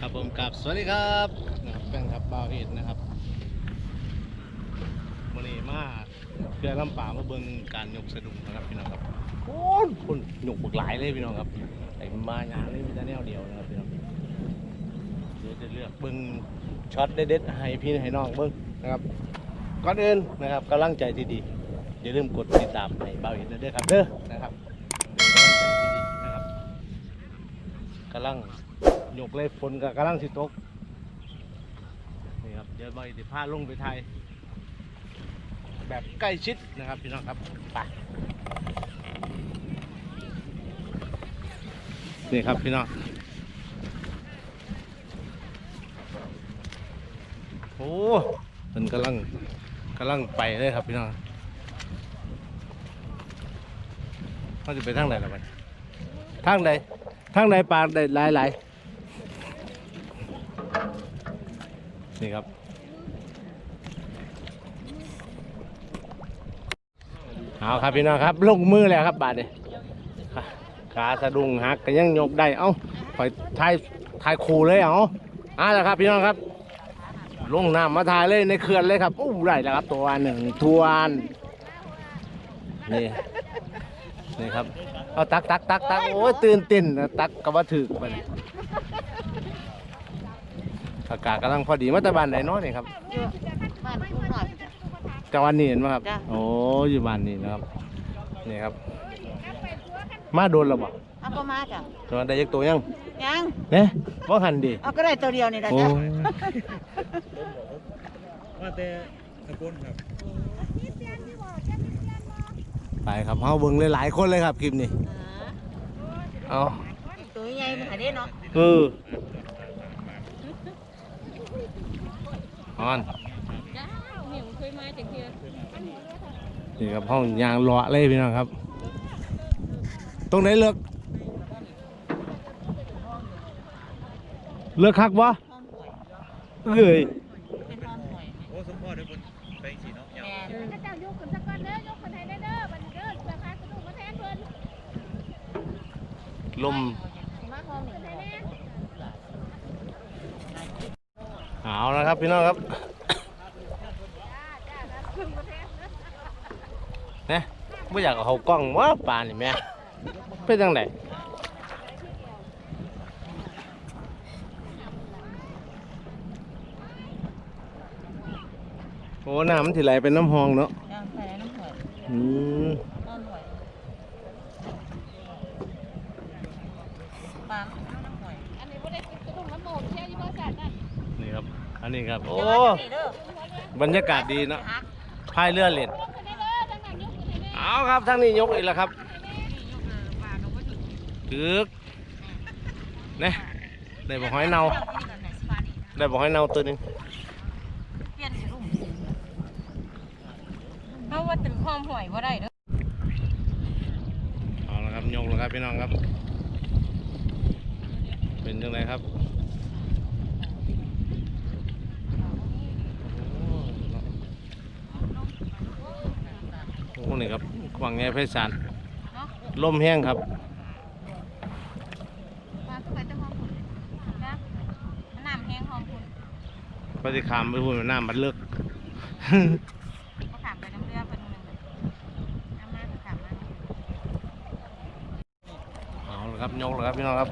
ครับผมกับสวัสดีครับนะครับแฟนครับบ่าวเอ็ดนะครับวันนี้มาเพื่อลำป่ามาเบิ่งการยกสะดุ้งนะครับพี่น้องครับโอ้ยคนยกบักหลายเลยพี่น้องครับไอ้มางานเลยมีแต่แนวเดียวนะครับพี่น้องเดี๋ยวจะเลือกเบิ่งช็อตเด็ดๆให้พี่ให้น้องเบิ่งนะครับก่อนอื่นนะครับกำลังใจที่ดีอย่าลืมกดติดตามให้บ่าวเอ็ดด้วยครับเด้อนะครับเป็นกำลัง ใจที่ดีนะครับกำลังยกเลยฝนกับกำลังสิตก นี่ครับ เดี๋ยวบอยติพาลงไปไทย แบบใกล้ชิดนะครับพี่น้องครับไปนี่ครับพี่น้องโอ้มันกำลังกำลังไปเลยครับพี่น้องเขาจะไปทางไหนล่ะมันทางใดทางใดปลาได้หลายหลายๆ นี่ครับ เอาครับพี่น้องครับ ลงมือแล้วครับบาดเนี่ยขาสะดุ้งหักก็ยังยกได้ เอ้าคอยทายทายคูเลยเอาอ่าล้วครับ พี่น้องครับ ลงน้ำมาทายเลยในเขื่อนเลยครับอู้ได้แล้วครับ ตัวหนึ่งทวนนี่นี่ครับ เอาตักตักตักตักโอ้ยตื่นเต้นตักกับว่าถึกมัน อากาศกำลังพอดีมาแตะบานไหนเนาะนี่ครับอยู่บ้านคุณหน่อย จังหวัดนี้เห็นไหมครับ จ้ะ โอ้อยู่บ้านนี้นะครับ นี่ครับ มาโดนแล้วบ่เอาก็มาจ้ะตัวได้ยักตัวยังยังเนี่ยว่าหันดีเอาก็ได้ตัวเดียวนี่แหละโอ้จ้ะยว่าแต่ตะโกนครับ ไปครับเฮาเบิ่งหลายๆคนเลยครับคลิปนี้ เอาตัวใหญ่มันหาได้เนาะ เออ ออนจ้าเหนียวเคยมาจากเทียนี่ครับห้องยางเลาะเลยพี่น้องครับ ตรงไหนเลือกเลือกคักวะองหวยเอ้ย เป็นห้องหวย โอ้สมพ่อเดี๋ยวคนไปสีเนาะ แม่ ถ้าเจ้ายกขึ้นสักก้อนเด้อยกคนไทยได้เด้อบัดนเด้อเพื่อพาสนุกมาแทนเพิ่น ลม มาห้องนี่ได้แน่ เอาละครับพี่น้องครับเนี่ยไม่อยากเอาเขากล้องว่าป่านนี่แม่เป็นจังไดโอ้น้ำมันถิไหลเป็นน้ำหองเนาะยังใส่น้ำหวยอืม ห้องหวยปลาน้ำหวย อันนี้บ่ได้กินสนุกน้ำโมกเที่ยวอยู่บริษัทนั่น นี่ครับ อันนี้ ครับ โอ้เดี๋ยวว่าจะนี่เด้อบรรยากาศดีเนาะฮักพายเรือเล่นยกคนไทยเด้อทั้งนั้นยกคนไทยเด้อเอาครับทั้งนี้ยกอีกแล้วครับนี่ยกเลยปลาเราก็ถึงตึกเนี่ยได้บอกหอยเนาที่นี่กันไหนสปาดีนะได้บอกหอยเนาตัวหนึงเปลี่ยนสีรุ่มสีเพราะว่าถึงความหวยว่าได้เด้อเอาละครับยกแล้วครับพี่น้องครับ เป็นยังไงครับโอ้ นี่ครับกวางแง่เพชรสารเนาะลมแห้งครับปลาก็ไปแต่ห้องคุณนะน้ำแห้งห้องคุณปฏิคามไปพูดน้ำมันเลิกก็ขามไปน้ำเรือเป็นหนึ่งน้ำมาคือขามมาเอาละครับยกแล้วครับพี่น้องครับ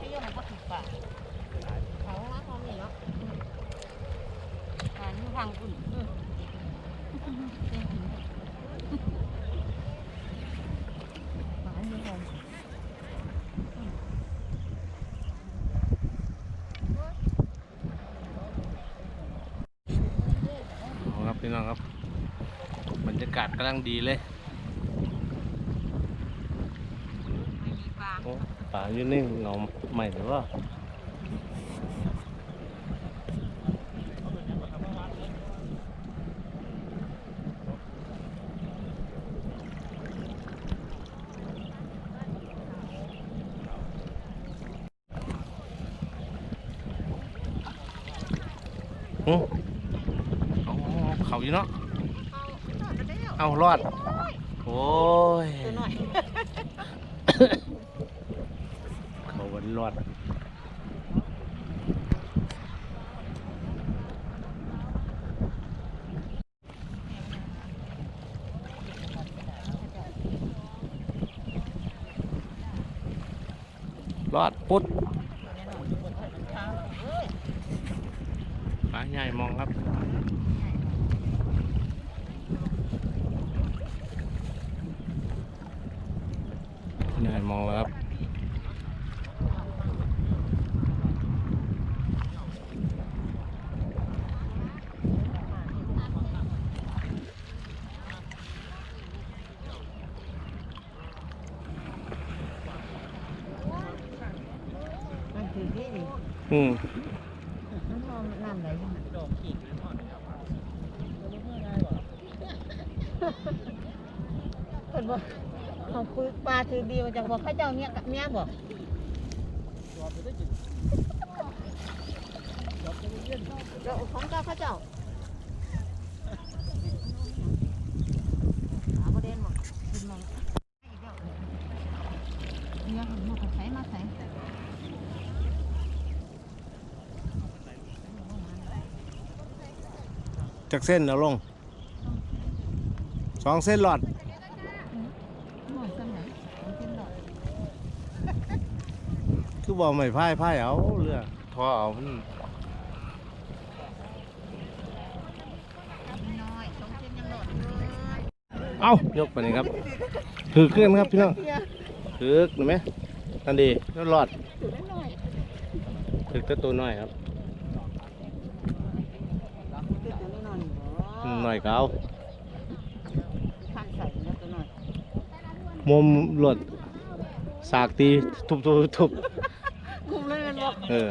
พี่โยมมันก็ถูกปากเขาว่าเขามีเนาะอ่านี่ทางคุณเออหมาอยู่ห้อง เอาครับพี่น้องครับบรรยากาศกำลังดีเลยไม่มีปลาโอ้ป่าอยู่นี่เงาใหม่หรือว่า รอด โอ้ยตัวหน่อยเขาวันรอดรอดปุ๊บ อืมมันมองน้ำไหลดอกขีดคนบอกเขาปึกปลาถือดีมาจากบอกข้าเจ้าเนี่ยเมียบอกเจ้าของเจ้าข้าเจ้าหาประเด็นบอกกินมันเนี่ยมันก็ใส่มาใส่ จากเส้นเอาลงสองเส้นหลอดหน่อยสมัยมันเป็นหน่อยคือบอกไม่พายพายเอาเรือทอเอามันน้อยสองเส้นยังหลอดเลยเอายกไปนี่ครับถือขึ้นครับพี่น้องถือหรือไหมนั่นดีนั่นหลอดถือได้หน่อยถือแต่ตัวน้อยครับ ถือตัวนี้หน่อย น้อยก็เอาพันใส่เนี่ยตัวหน่อยมุมหลดสากตีทุบทุบทุบคุมเลยมันบอกเออ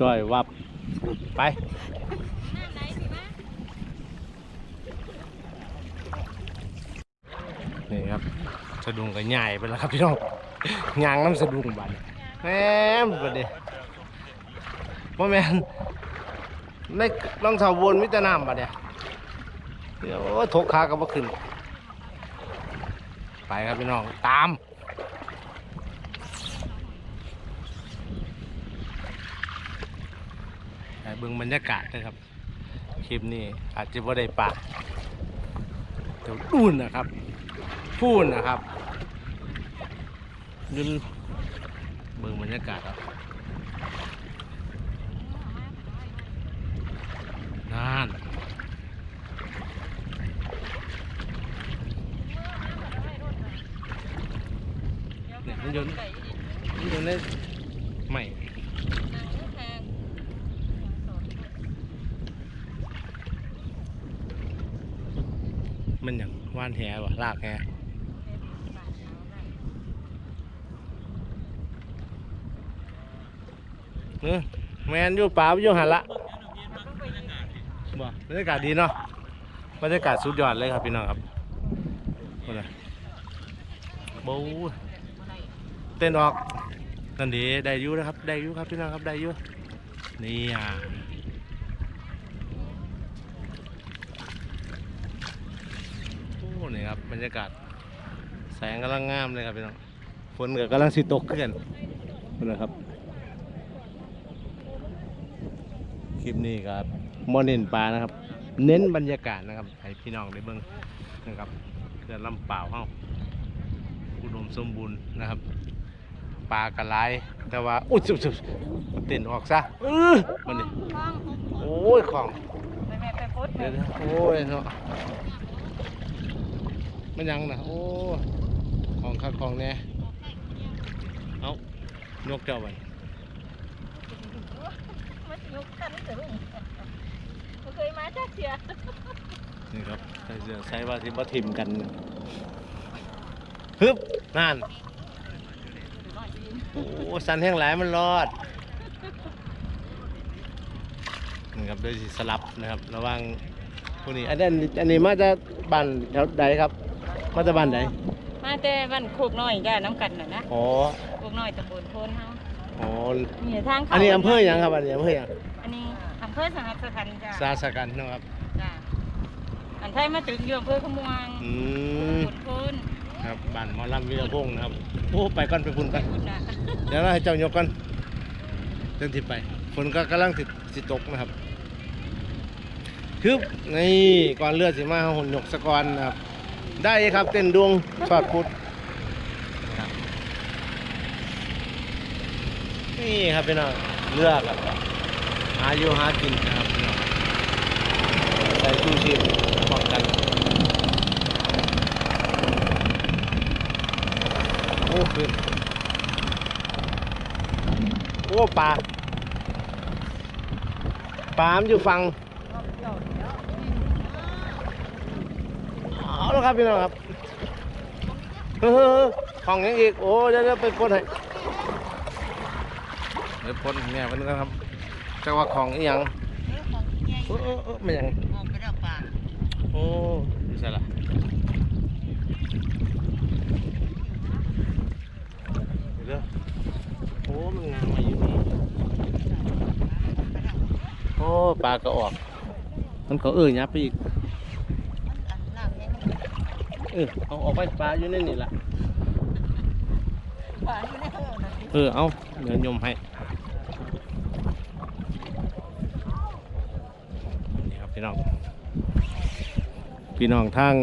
จ่อยวับไป นี่ครับ สะดุ้งก็ใหญ่ไปแล้วครับพี่น้องยางน้ำสะดุ้งบัดแหมบัดนี้พ่อแม่นในรองเท้าวนมิตรน้ำบัดเนี่ยเดี๋ยวทกขาก็บ่ขึ้น ไปครับพี่น้องตามเบิ่งบรรยากาศนะครับคลิปนี้อาจจะบ่ได้ปะเดี๋ยวอุ่นนะครับ พูนนะครับยืนเบิ่งบรรยากาศครับนั่นเนี่ยมันยนมันอยืนในไม่มันอย่างว่านแหวะลากแห เออแมนอยู่ป่าอยู่หันละบ่บรรยากาศดีเนาะบรรยากาศสุดยอดเลยครับพี่น้องครับว่าไงบูเต้นออกนั่นดีได้ยู่นะครับ ได้ยู่ครับพี่น้องครับได้ยู่นี่อะโอ้นี่ครับบรรยากาศแสงกำลังงามเลยครับพี่น้องฝนก็กำลังสิตกขึ้นกันนะครับ คลิปนี้ครับมอเน้นปลานะครับ เน้นบรรยากาศนะครับให้พี่น้องได้เบิ่งนะครับเขื่อนลำเปล่าวเฮาอุดมสมบูรณ์นะครับปลากระไรแต่ว่าอุ้ยสุบๆเต้นออกซะเออมันนี่โอ้ยของไปแม่ไปพุทธเดี๋ยวนะโอ้ยเนาะมันยังนะโอ้ของคักของแน่เอานกเจ้าบัน มันยกกันเสือรุ่งมันเคยมาจากเสียนี่ครับใส่เสื้อใส่ว่าสิบ่ทิมกันฮึบนั่นโอ้สันแห้งหลายมันรอดนี่ครับโดยสิสลับนะครับ ระว่างพวกนี้อันนี้อันนี้มาจากบ้านแถวใดครับ มาจากบ้านใดมาแต่บ้านโคกน้อยจ้าน้ำกันน่ะนะอ๋อโคกน้อยตำบลโพนเฮา อ๋อมีทางเขาอันนี้อำเภอหยังครับ อันนี้อำเภอหยังอันนี้อำเภอสหัสขันธ์จ้าสาสกันนะครับ จ้าอันไทยมาถึงอยู่อำเภอขมวงอืมตำบลโพนครับบ้านหมอลำวีรพงษ์นะครับ โอ้ ไปก่อนไปพุ่นไปคุณนะเดี๋ยวเราให้เจ้ายกก่อนเดินทิศไป ฝนก็กำลังติดสิตกนะครับคือนี่ก่อนเลือดสิมาหุ่นยกสะกอนนะครับ ได้ครับเต้นดวงชอดพุทธนะครับ นี่ครับพี่น้องเลือกครับหาอยู่หากินนะครับใส่ชูชีพป้องกันโอ้ขึ้นโอ้ปลาปลามอยู่ฝั่งเอาแล้วครับพี่น้องครับเฮ้อของยังอีกโอ้เดี๋ยวเดี๋ยวไปปล้นให้ เดี๋ยวปล้นเนี่ยมันกันครับจังว่าของอีหยังเรื่องของใหญ่เออเออเออไม่หยังออกไปดอกปลาโอ้ดีใช่ละเดี๋ยวเดี๋ยวโอ้มันงามมาอยู่นี่โอ้ปลาก็ออก มันก็เออยับไปอีกมันอันน้ำเนี่ยเออเอาออกไปปลาอยู่ในนี่ล่ะปลาอยู่ในเฮือกนั่นสิเออเอาเดี๋ยวยมให้นี่ครับพี่น้อง พี่น้องทาง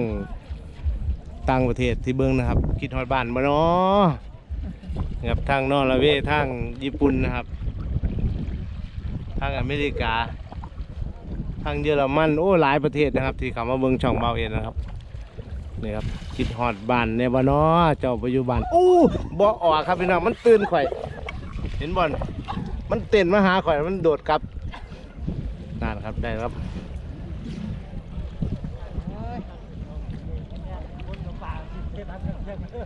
ต่างประเทศที่เบิ้งนะครับ คิดฮอดบ้านมาเนาะครับทางนอร์เวย์ทางญี่ปุ่นนะครับ ทางอเมริกา ทางเยอรมันโอ้หลายประเทศนะครับ ที่เขามาเบิ้งช่องเบาเอ็นนะครับนี่ครับคิดฮอดบ้านในบ้านนาะเจ้าปัจจุบันอู้บ่ออกครับพี่น้องมันตื่นข่อย เห็นบอลมันเต้นมาหาข่อยมันโดดกลับนั่นครับได้ครับ โอ้ย นี่อ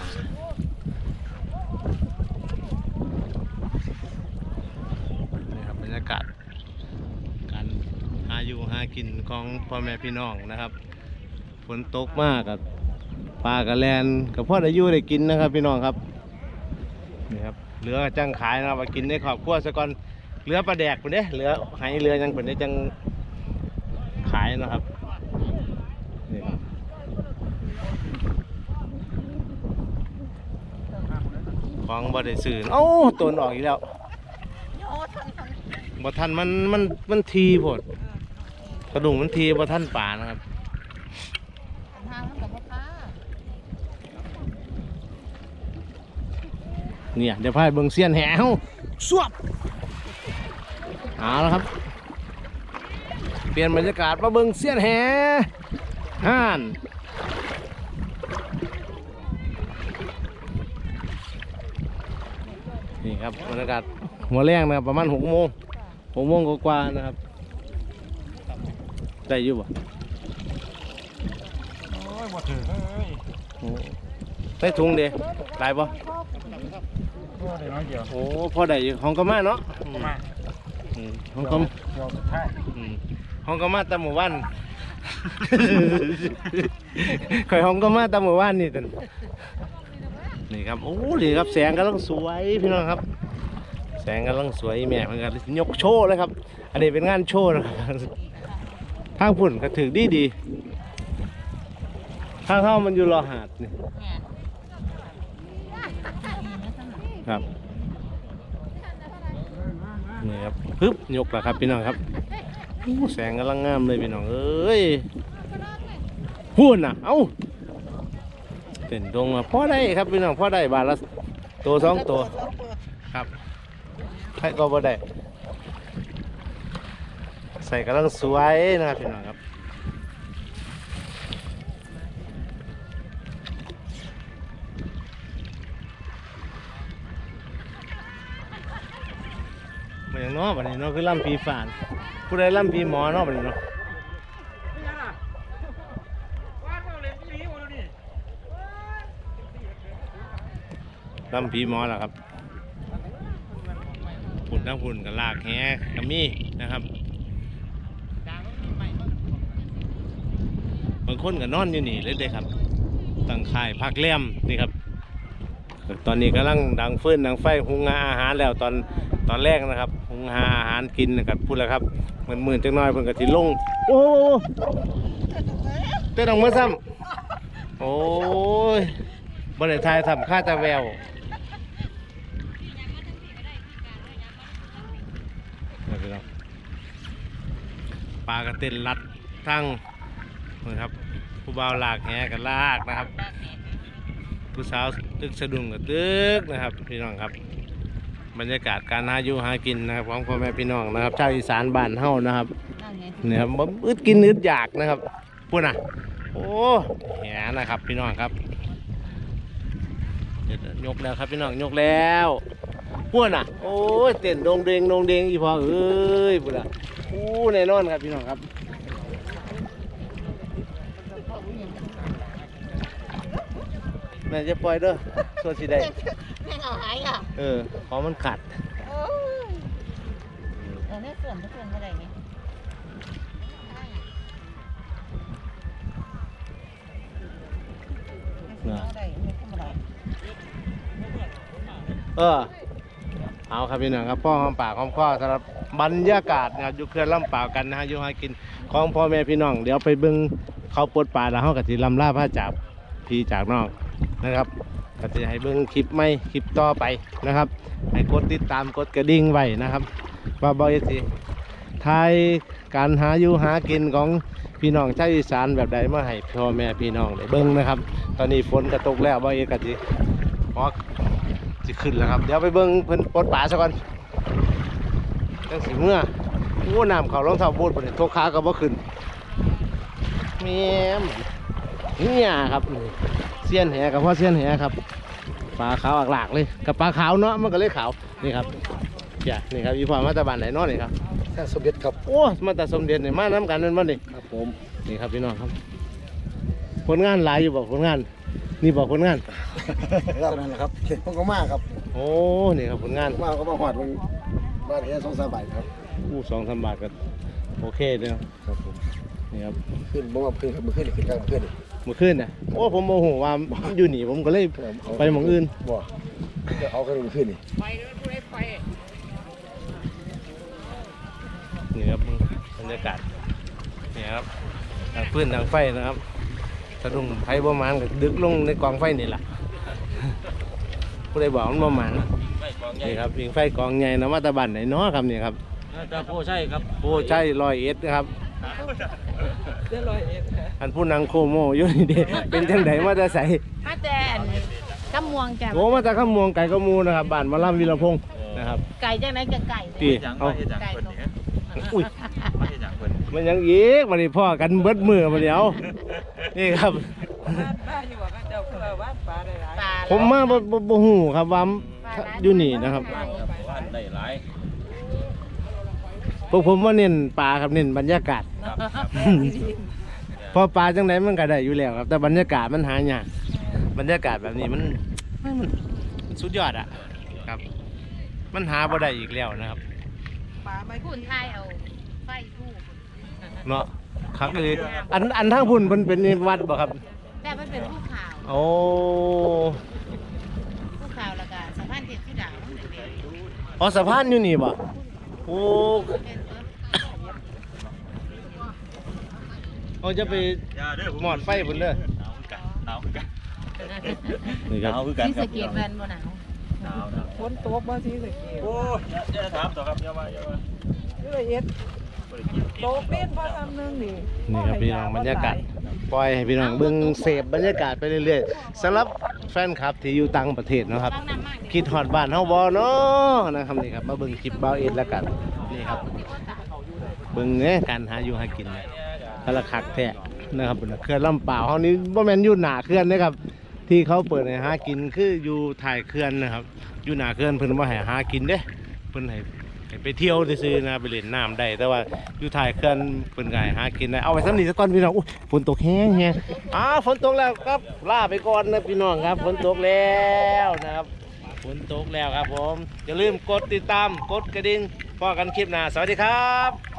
ะนี่ครับบรรยากาศการหาอยู่หากินของพ่อแม่พี่น้องนะครับ ฝนตกมากกับปลากระแลนกับพ่ออายุได้กินนะครับพี่น้องครับนี่ครับเหลือจังขายนะครับเอากินในครอบครัวซะก่อนเหลือปลาแดกคนเด้เหลือให้เหลือยังคนได้จัง นะครับนี่ครับของบ่ได้ซื้อเอ้าตัวนออกอีกแล้วโยทันทันบ่ทันมันมันมันทีโพดกระดุงมันทีบ่ทันป่านะครับเนี่ยเดี๋ยวพายเบิงเสียนแหวสวบเอาแล้วครับ เปลี่ยนบรรยากาศมาเบิ่งเสียนแหห่านนี่ครับบรรยากาศหัวแรงนะครับประมาณหกโมงหกโมงกว่าๆนะครับได้อยู่บ่โอ้ยหมดถึงเฮ้ยโอ้ได้ถุงเดีได้ปะโอ้ได้น้อยเดียวโอ้พอได้อยู่ห้องก็มาเนาะประมาณอืมห้องก็ ห้องก็มาตามหมู่บ้าน ข่อยห้องก็มาตามหมู่บ้านนี่ตันนี่ครับโอ้นี่ครับแสงกำลังสวยพี่น้องครับ แสงกำลังสวยแม่เพิ่นก็ยกโชว์เลยครับ อันนี้เป็นงานโชว์นะครับทางพุ่นก็ถือดีดีทางเข้ามันอยู่รอหาดนี่ครับนี่ครับปึ๊บยกแล้วครับพี่น้องครับ แสงกำลังงามเลยพี่น้องเอ้ยพูดนะเอ้าเต้นตรงมาพ่อได้ครับพี่น้องพ่อได้บาทละตัวสองตัวครับใครก็บ่ได้ ใส่กำลังสวยนะครับพี่น้องครับเหมือนเนาะบัดนี้นาะคือล่ำปีฝาน ผู้ใดล่ำปีหมอเนาะบัดนี้เนาะลำพีหมอล้วครับฝุ่นทั้งฝุ่นกับลากแฮกับมีนะครับบางคนก็นอนอยู่นี่เลยเด้ครับตั้งค่ายพักแรมนี่ครับ ตอนนี้กำลังดังฟื้นดังไฟหุงงาอาหารแล้วตอนตอนแรกนะครับ หหุงหาอาหารกินนะครับพูดแล้วครับเหมือนหมื่นจังน้อยเพิ่นก็สิลงโอ้โหเต้นออกมาซ้ำโอ้ยบ่ได้ทายทำค่าตาแววนี่พี่น้องปลากระเต้นรัดทั้งนะครับผู้บ่าวลากแหกันลากนะครับผู้สาวตึกสะดุ้งกับตึกนะครับพี่น้องครับ บรรยากาศการหาอยู่หากินนะครับของพ่อแม่พี่น้องนะครับชาวอีสานบ้านเฮานะครับนั่นไงเนี่ยครับบ่อึดกินอึดอยากนะครับพูดนะโอ้แหนะครับพี่น้องครับเดี๋ยวยกแล้วครับพี่น้องยกแล้วพูดนะโอ้ยเต้นโดงเดงโดงเดงอีพอเอ้ยพูดนะโอ้แน่นอนครับพี่น้องครับ แม่จะปล่อยเด้อส่วนสีใดแม่งเอาหายอะเออของมันขัดโอ้ยเออเนี่ยส่วนทุกส่วนเท่าไหร่เนี่ยเท่าไหร่เนี่ยเท่าไหร่เออ เอาครับพี่น้องครับพ่อหอมปากหอมคอสำหรับบรรยากาศนะครับอยู่เขื่อนลำเปล่าวกันนะฮะอยู่หากินของพ่อแม่พี่น้อง เดี๋ยวไปเบิ่งเขาปลดปลาแล้วเฮาก็สิลำลาพระจากพี่จากน้อง นะครับก็จะให้เบิ่งคลิปใหม่คลิปต่อไปนะครับ ให้กดติดตามกดกระดิ่งไว้นะครับว่าบอยสิทายการหาอยู่หากินของพี่น้องชาวอีสานแบบใดมาให้พ่อแม่พี่น้องได้เบิ่งนะครับ ตอนนี้ฝนกระตกแล้วบอยก็สิออกสิขึ้นแล้วครับ เดี๋ยวไปเบิ่งเพิ่นปลดปลาซะก่อนจังสิเมื่อโอ้นำเขารองเท้าบูทบ่ได้ทกขาก็บ่ขึ้นแม่มเนี่ยครับ สี้ยนแหกับพ่อเสี้ยนแหครับปลาขาวอักหลากเลยกับปลาขาวเนาะมันก็เลยขาวนี่ครับจ้ะนี่ครับอีพ่อมาตะบานไหนเนาะนี่ครับแค่สมเด็จครับโอ้มาแตะสมเด็จนี่มาน้ำกันนั่นบ่นี่ครับผมนี่ครับพี่น้องครับ ผลงานหลายอยู่บอกผลงาน นี่บอกผลงานครับนั่นแหละครับเข็ดพวกก็มากครับ โอ้นี่ครับผลงานมาก็มาหอดมันมาเทียสองสามใบครับอู้สองสามบาทก็โอเคเลยเนาะครับผม นี่ครับขึ้นบ่มาขึ้นครับมาขึ้นขึ้นกลางขึ้นเมื่อคืนน่ะโอ้ผมโมโหว่าอยู่หนีผมก็เลยไปหมองอื่นบ่จะเอากันขึ้นนี่นี่ครับบรรยากาศนี่ครับทางพื้นทางไฟนะครับสะดุ้งไฟประมาณก็ดึกลงในกองไฟนี่แหละผู้ใดบอกมันประมาณนี่ครับยิงไฟกองใหญ่นะมาตะบันไหนเนาะครับนี่ครับจะโพใช่ครับโอ้ใช่ลอยเอ็ดนะครับ เรียบร้อยเอ็ดอันผู้นางโคโมอยู่นี่เด้เป็นจังไดมาแต่ใสมาแต่กำมวงจ้ะโอ้มาจากข้ามวงไก่กระมูนะครับบ้านมาล่ำวีรพงศ์นะครับไก่จังไหนกับไก่ตีจังเอาว่าเฮ็ดจังเพิ่นนี่ฮะอุ้ยว่าเฮ็ดจังเพิ่นมันยังอีกมาดิพ่อกันเบิดมือมาเดี๋ยวนี่ครับบ้านอยู่ว่าเจ้าเพิ่นว่าปลาได้หลายปลาผมมาบ่บ่บ่ฮู้ครับว่าอยู่นี่นะครับ บ้านได้หลาย พวกผมว่าเน้นปลาครับเน้นบรรยากาศครับครับพอปลาจังไดมันก็ได้อยู่แล้วครับ แต่บรรยากาศมันหายากบรรยากาศแบบนี้มันมันมันสุดยอดอะครับ มันหาบ่ได้อีกแล้วนะครับปลาไม่คุณไทยเอาไฟทูบเนาะครับเลยอันอันทางพุ่นเพิ่นเป็นวัดบ่ครับแต่มันเป็นผู้ข่าวโอ้ผู้ข่าวแล้วก็สะพานเทียนที่ดาวนั่นเองอ๋อสะพานอยู่นี่บ่ โอ้เป็นเอิ้นเอาจะไปอย่าเด้อหมอดไฟพุ่นเด้อหนาวคือกันนี่หครันาวบคือกันที่ครัสะบเก็ดแวนบ่หนาวหนาวหนาวฝนตกบ่สิสะเกตโอ้ยอย่าอย่าถามต่อครับอย่าว่าอย่าว่าเรื่อยเอ็ดบ่ได้กินตกเล่นพอทำนึงนี่นี่ครับพี่น้องบรรยากาศ ปล่อยให้พี่น้องเบิ่งเสพบรรยากาศไปเรื่อยๆสำหรับแฟนคลับที่อยู่ต่างประเทศเนาะครับ คิดฮอดบ้านเฮาบ่เนาะนะครับนี่ครับมาเบิ่งคลิปเบาเอ็ดแล้วกันนี่ครับเบิ่งเนี่ยการหาอยู่หากินนี่ยพละคักแท้นะครับเขื่อนลำเปล่าเฮานี่บ่แม่นอยู่หน้าเขื่อนนะครับที่เขาเปิดให้หากินคืออยู่ถ่ายเขื่อนนะครับ อยู่หน้าเขื่อนเพิ่นบ่ให้หากินเด้เพิ่นให้ให้ ไปเที่ยวซื้อนะไปเล่นน้ำได้แต่ว่าอยู่ถ่ายเคลื่อนเป็นก็ให้หากินได้เอาไว้สำนี้ซะก่อนพี่น้องฝนตกแห้งแฮงอ้าฝนตกแล้วครับล่าไปก่อนนะพี่น้องครับฝนตกแล้วนะครับฝนตกแล้วครับผมอย่าลืมกดติดตามกดกระดิ่งพอกันคลิปหน้าสวัสดีครับ